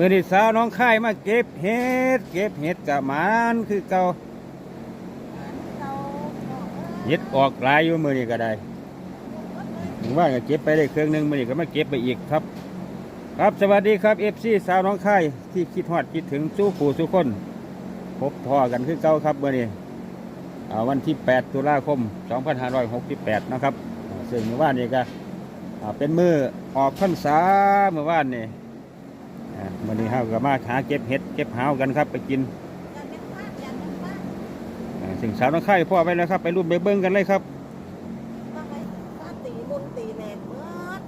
มื่อที่สาวน้องค่ายมาเก็บเห็ดเก็บเห็ดกะหมานคือเก่าเห็ดออกหลายอยู่มือนี้ก็ได้ถึงว่าก็เก็บไปได้เครื่องหนึงมื่อนี้ก็มาเก็บไปอีกครับ ครับสวัสดีครับเอฟซีสาวน้องค่ายที่คิดฮอดคิดถึงสู้ผู้สู้คนพบพ่อกันคือเก่าครับมื่อนี่วันที่ 8 ตุลาคม 2568 นะครับ ซึ่งเมื่อวานนี้ก็เป็นมือออกพรรษาเมื่อวานนี่ อ่ามื่อนี้เฮาก็มาหาเก็บเห็ดเก็บหาวกันครับ ไปกินสิ่งสาวน้องไข่พ่อไปแล้วครับ ไปรุ่นไปเบิ้งกันเลยครับบ้านไปบ้านตีมุนตีแหลกเบิด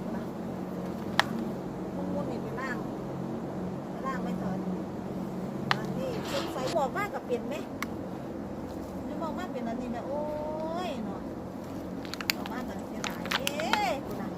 นุ่มุนนี่ไปล่งไปล่างไม่ถอนอันนี้สงสัยบอกมากกับเปลี่ยนไหมนี่บอกมากเป็นอันนี้นะโอ้ยเนาะบอกมากกับเสียดายเย้คุณน่ะ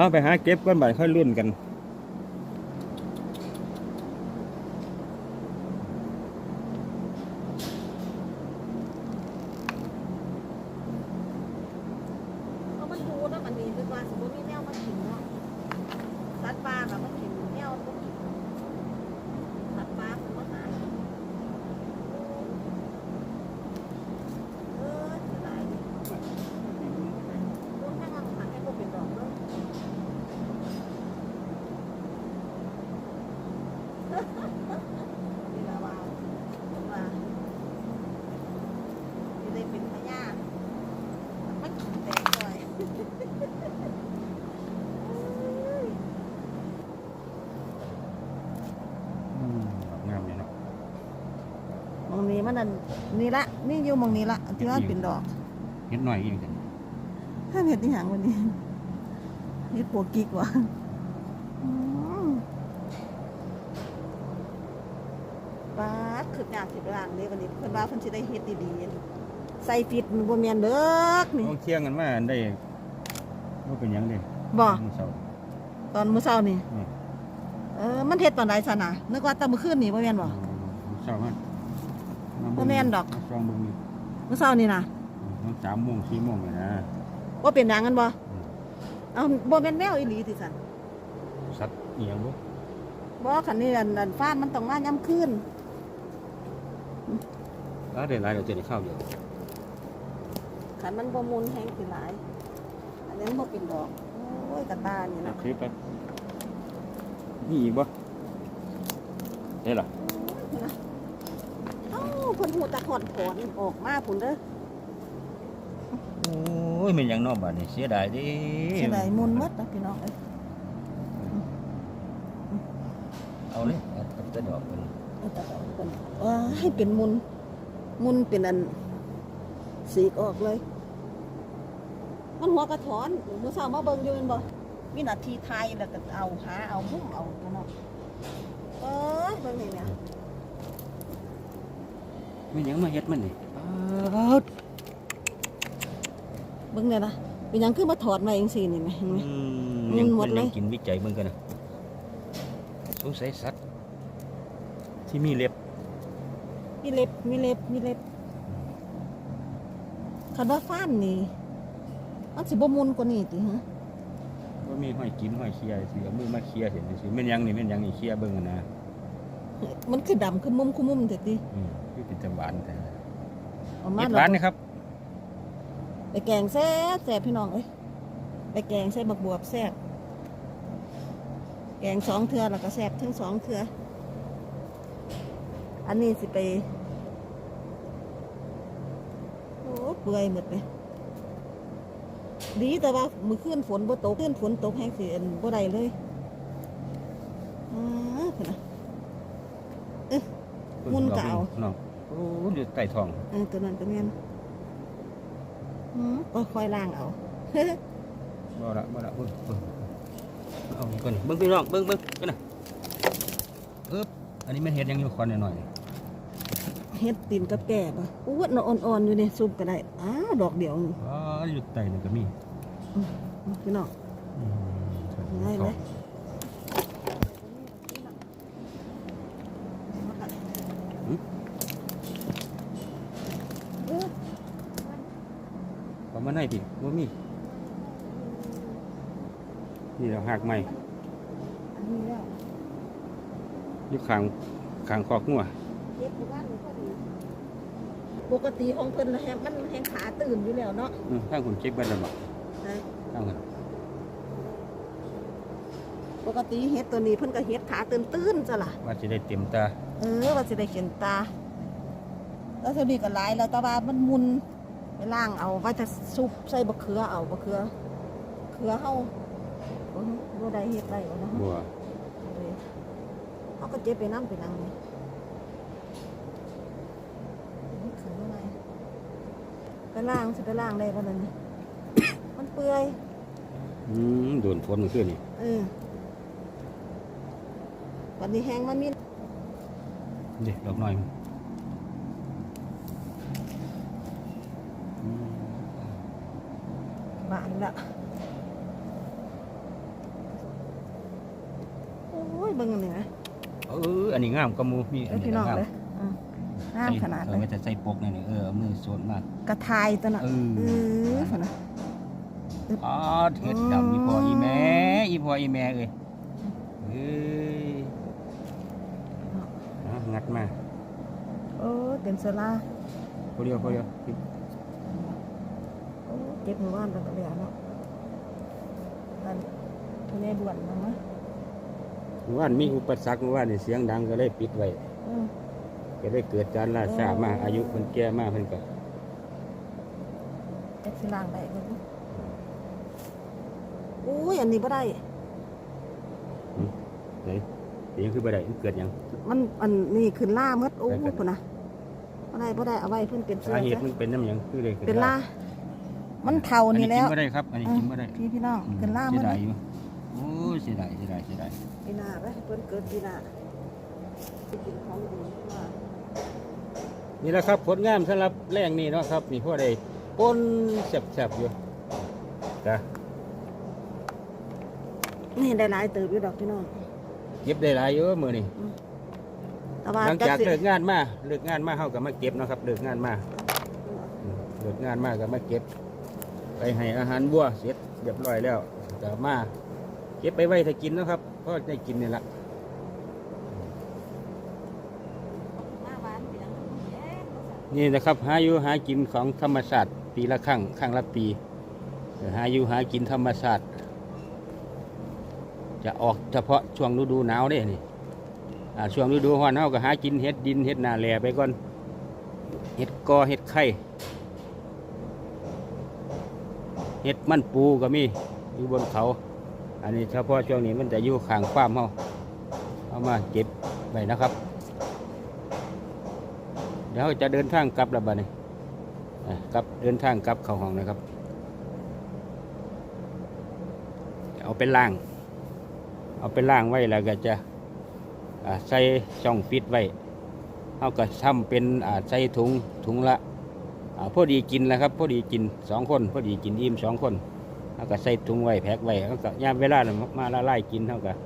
เอาไปหาเก็บก้อนใบค่อยรุ่นกัน เพราะมันดูแล้วมันดีคือว่าสมมติมีแมวมากินเนาะสัตว์ป่าแบบมากินแมวก็กินสัตว์ป่าคือมาหากินเออเสียดายดิพวกแม่งเอาหาให้พวกเป็นดอกเนาะนี่ละว่าว่าจะได้เป็นพญา มันกินแตงก่อย อืมงามเลยเนาะ มอง นี้มันนั่นนี่ละนี่อยู่มองนี้ละที่ว่าเป็นดอกเห็ดหน่อยอีกจังถ้าเห็ดที่หางวันนี้เห็ดปวกกิกว่ะอืมปาดขึ้นยากสิบล้านเลยวันนี้เพิ่นว่าเพิ่นสิได้เฮ็ดดีๆใส่ฟิตบ่แม่นเด้อนี่ต้องเที่ยงกันมาได้ว่าเป็นหยังเด้บ่มื้อเช้าตอนมื้อเช้านี่อืมเออมันเฮ็ดตอนใดซะน่ะนึกว่าแตอนมื้อคืนนี่บ่แม่นบ่มื้อเช้ามัน บ่แม่นดอกช่องเบิ่งนี่มื้อเช้านี่น่ะมันสามโมงสี่โมงเลยนะ ว่าเป็นหยังกันบ่อืมเอาบ่เป็นแมวอีหลีติสันสัตว์อีหยังบ่บ่คันนี้อันอันฟ้านมันต้องมาย่ำคืนแล้วได้หลายเดี๋ยวจะได้ข้าวเดียวคันมันบ่มุนแห้งสิหลาย อันนี้มันบ่เป็นดอก โอ้ยกระตานี่นะนะคลิปไปมีอีกบ่ได้ล่ะเอ้าเพิ่นหูตะขอนถอนออกมาพุ่นเด้อโอ้ยมันหยังเนอกบ้านนี่เสียดายเดิสิได้มุนหมดนะพี่น้องเอ้ยเอาเลยเอาแต่ดอกมันเอาแต่ดอกเพิ่นว่าให้เป็นมุนมุนเป็นอันสีกออกเลย มันหัวกระถอนมื้อเช้ามาเบิ่งอยู่แม่นบ่มีหน้าที่ทายแล้วก็เอาหาเอามุมเอาเนาะเอ้ยเบิ่งนี่แหม่ มันหยังมาเฮ็ดมันนี่ปาดเบิ่งเนี่ยนะเป็นหยังคือมาถอดมาเองสินี่ไหมเห็นไหม อืมันหมดเลยนกินวิจัยเบิ่งกันนะสงสัยสัตว์ที่มีเล็บมีเล็บมีเล็บมีเล็บคันว่าฟ้านนี่มันสิบ่มุนกว่านี้ติฮะว่ามีห้อยกินห้อยเคียสิเอามือมาเคียเห็นสิแม่นหยังนี่แม่นหยังนี่เคียเบิ่งกันนะ มันคือดำคือมุมคือมุมแต่ติอืมคือเป็นจังหวานแต่เอามาเฮ็ดแล้หวานวนะครับไปแกงแซ่บแซ่บพี่น้องเอ้ยไปแกงใส่บักบวบแซ่บแกงสองเทื่อแล้วก็แซ่บทั้งสองเทื่ออันนี้สิไปโอ้เปื่อยหมดเลยดีแต่ว่ามือขึ้นฝนบ่ตกขึ้นฝนตกแห้งสิอันบ่ได้เลยอ่าพุ่นน่ะ มุนกะเอาน้องโอ้อยู่ใต้ท้องเออตัวนั้นตัวนี้อืมก็ค่อยล้างเอา บ่ละบ่ละเบิ่งเบิ่งเอาก่อนเบิ่งพี่น้องเบิ่งเบิ่งกันนะปึ๊บอันนี้แม่นเฮ็ดหยังอยู่ควันหน่อยๆเฮ็ดตีนกับแก่ปะอู้วน่ะอ่อนๆอยู่นี่ซุปก็ได้ อ้าดอกเดียวนี่อ๋ออยู่ใต้นั่นก็มีพี่น้อง อืมได้ไหมเออ ก็มาให้ดิบ่มี นี่เราหักใหม่อันนี้แล้วอยู่ข้างข้างคอกงัวเฮ็ดอยู่บ้านนี่พอดีปกติของเพิ่นน่ะแฮะมันแฮงขาตื่นอยู่แล้วเนาะอืมข้างคนเจ็บเบิดแล้วบ่ใช่ข้างคนปกติเฮ็ดตัวนี้เพิ่นก็เฮ็ดขาตื่นตื่นๆจ้ะล่ะ ว่าสิได้เต็มตาเออว่าสิได้เขียนตา แล้วตัวนี้ก็หลายแล้วแต่ว่ามันมุน ไปล่างเอาว่าจะซุปใส่บะเขือเอาบะเขือเขือเฮาโอ้ยบ่ได้เฮ็ดได้บ่เนาะบัวเขาก็เจ็บไปน้ำไปนังนี่ขันอะไรไปล่างสิไปล่างได้ป่ะนั่นนี่มันเปื่อยอืมโดนฝนเมื่อคืนนี่เออวันนี้แห้งมันมีนี่ดอกน้อยอื บานละโอ้ยเบิ่งอันนี่นะเอออันนี้งามกว่าหมูมีเออพี่น้องงามเลยอืมงามขนาดเอเลอยไว้แต่ใส่ปกนี่นี่เออเอามือโซนมาก กระทายตัวน่ะเออ เออฝนน่ะอ๋อเฮ็ดดำอีพออีแม่อีพออีแม่เอ้ยเอ้ยเอางัดมา โอ้เต็มเสลาพอเดียวพอเดียวโอ้ เก็บมือว่านแล้วก็เลยเนาะนั่นทุเรศด่วนมั้งนะเมื่อวานมีอุปสรรคเมื่อวานนี่เสียงดังก็เลยปิดไว้เออก็เลยเกิดการล่าช้ามาโอ้อายุเพิ่นแก่มากเพิ่นก็แจ็คสิล่างได้เบิ่งดูอุ้ยอันนี้บ่ได้ ไหนเสียงคือบ่ได้มันเกิดหยังมันอันนี้ขึ้นล่าเมดโอ้ได้กันพุ่นนะบ่ได้บ่ได้เอาไว้เพิ่นเป็นเสื้อสาเหตุจ้ะมันเป็นน้ำหยังคือเลยเป็นล่า มันเท่าอันนี่นี้แล้กิวนบ่ได้ครับ อันนี้กินบ่ได้พี่พี่น้องอืมขึ้นล่าเสีเมยดดายอยู่โอ้ยเสียดายเสียดายเสียดายปีหน้าไปเพิ่นเกิดปีหน้าไปกินของดีว่านี่แหละครับผลงานสำหรับแรงนี่เนาะครับนี่พวกได้ปนแซ่บๆอยู่จ้ะนี่ได้หลายเติบอยู่ดอกพี่น้องเก็บได้หลายอยู่มื้อนี้แต่ว่าหลังจากสิเลิกงานมาเลิกงานมาเฮาก็มาเก็บเนาะครับเลิกงานมาอืมเลิกงานมาก็มาเก็บ ไปให้อาหารวัวเสร็จเรียบร้อยแล้วก็มาเก็บไปไว้ถ้ากินเนาะครับเพราะได้กินนี่ละมาหวานเปียงแย่บ่สั่นนี่นะครับหาอยู่หากินของธรรมชาติปีละครั้งครั้งละปีเออหาอยู่หากินธรรมชาติจะออกเฉพาะช่วงฤดูหนาวเด้นี่อ่าช่วงฤดูร้อนเฮาก็หากินเห็ดดินเห็ดนาแหล่ไปก่อนเห็ดกอเห็ดไข่ เห็ดมันปูก็มีอยู่บนเขา อันนี้เฉพาะช่วงนี้มันจะอยู่ข้างฟาร์มเฮาเอามาเก็บไว้นะครับ เดี๋ยวจะเดินทางกลับล้วบัดนี่กลับเดินทางกลับเขาห้องนะครับ เอาไปล่าง เอาไปล่างไว้แล้วก็จะใส่ช่องฟิตไว้เอาก็ทำเป็นใส่ถุงถุงละ อ่าพอดีกินแล้วครับพอดีกินสองคนพอดีกินอิ่มสองคนเอาก็ใส่ถุงไว้แพ็คไว้เอาก็ยามเวลาน่ะมาละลายกินเท่ากับ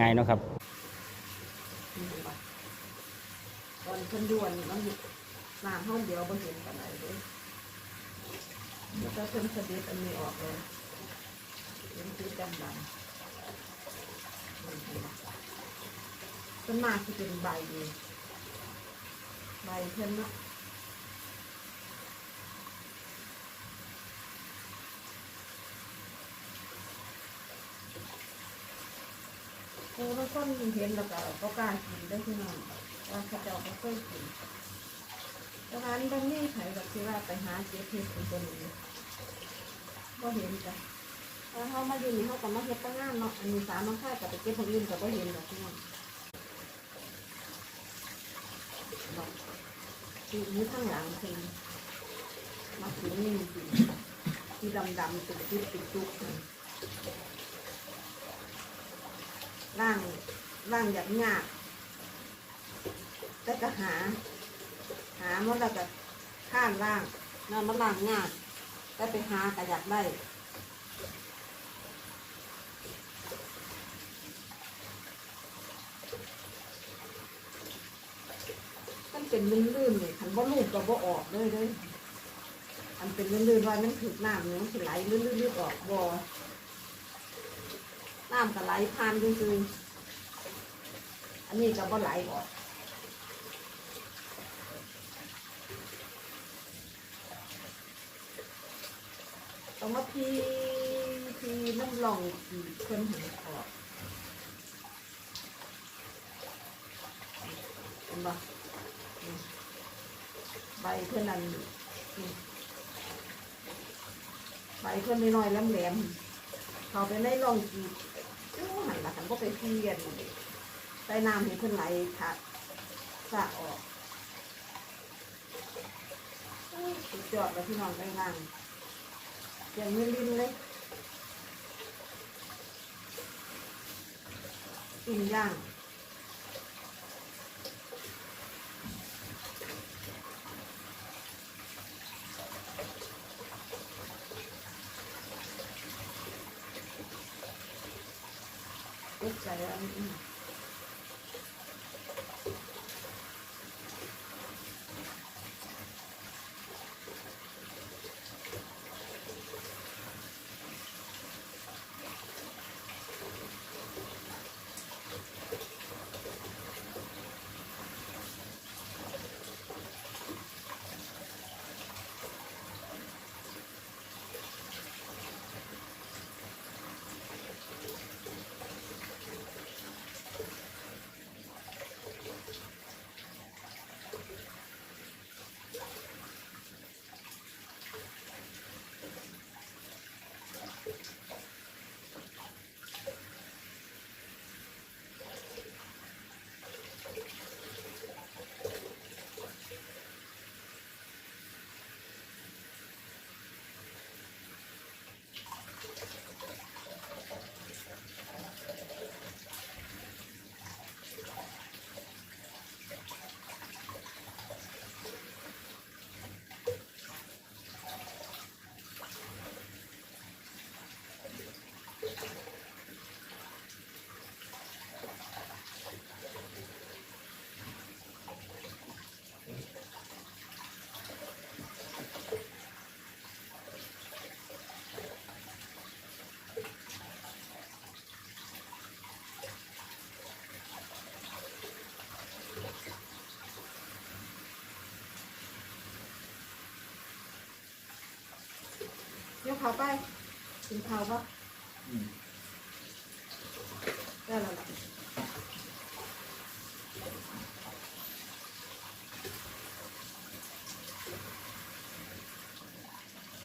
ง่ายๆเนาะครับตอนเพิ่นด่วนมันน้ำห้องเดียวบ่เห็นปานใดเด้แล้วก็เพิ่นเสด็จอันนี้ออกเลยเห็นคือดำดำต้นมากที่เป็นใบดีใบเพิ่นเนาะ โอ้แล้วคนเห็นแล้วก็ก็กล้ากินได้ที่น้องว่าเขาเจ้าก็เคยกินแต่ว่าอันบางนี่ไผแบบที่ว่าไปหาเจ็บเห็ดเป็นตัวนี้ก็เห็นจ้ะถ้าเขามาอยู่นี่เขาก็มาเฮ็ดตั้งงานเนาะอันนี้สามน้องค่ายกับไปเก็บคนอื่นก็บ่เห็นดอกพี่น้องดอกทีนี้ข้างหลังคือมาถึงนี่จริงที่ดำๆตุกตุกตุกตุก นั่นร่างร่างหยาบหยาบแต่ก็หา หามันแล้วก็ข้านล่างนั่นมันล่างยากแต่ไปหากระอยากได้มันเป็นลื่นๆเลยคันว่าลูกก็บ่ออกเลยเลยอันเป็นลื่นๆว่ามันถูกน้ำเนี่ยมันสิไหลลื่นๆๆออกบ่ น้ำก็ไหลผ่านซื่อๆอันนี้ก็บ่ไหลออกต้องมาพีพีน้ำลองอีเพิ่นหันออกเห็นบ่ใบเพื่อนนั่นใบเพื่อนน้อยๆแหลมๆเขาไปในร่องกีบันละหันก็ไปเพียนใต้น้ำเห็นเพื่นไหลขาดสะออกเอ้ยสุดยอดแล้วพี่น้องไปงานอย่างนี้ลิ้นเลยปิ้งย่าง เอ็ด เขาไปกินเขาปะได้แล้ว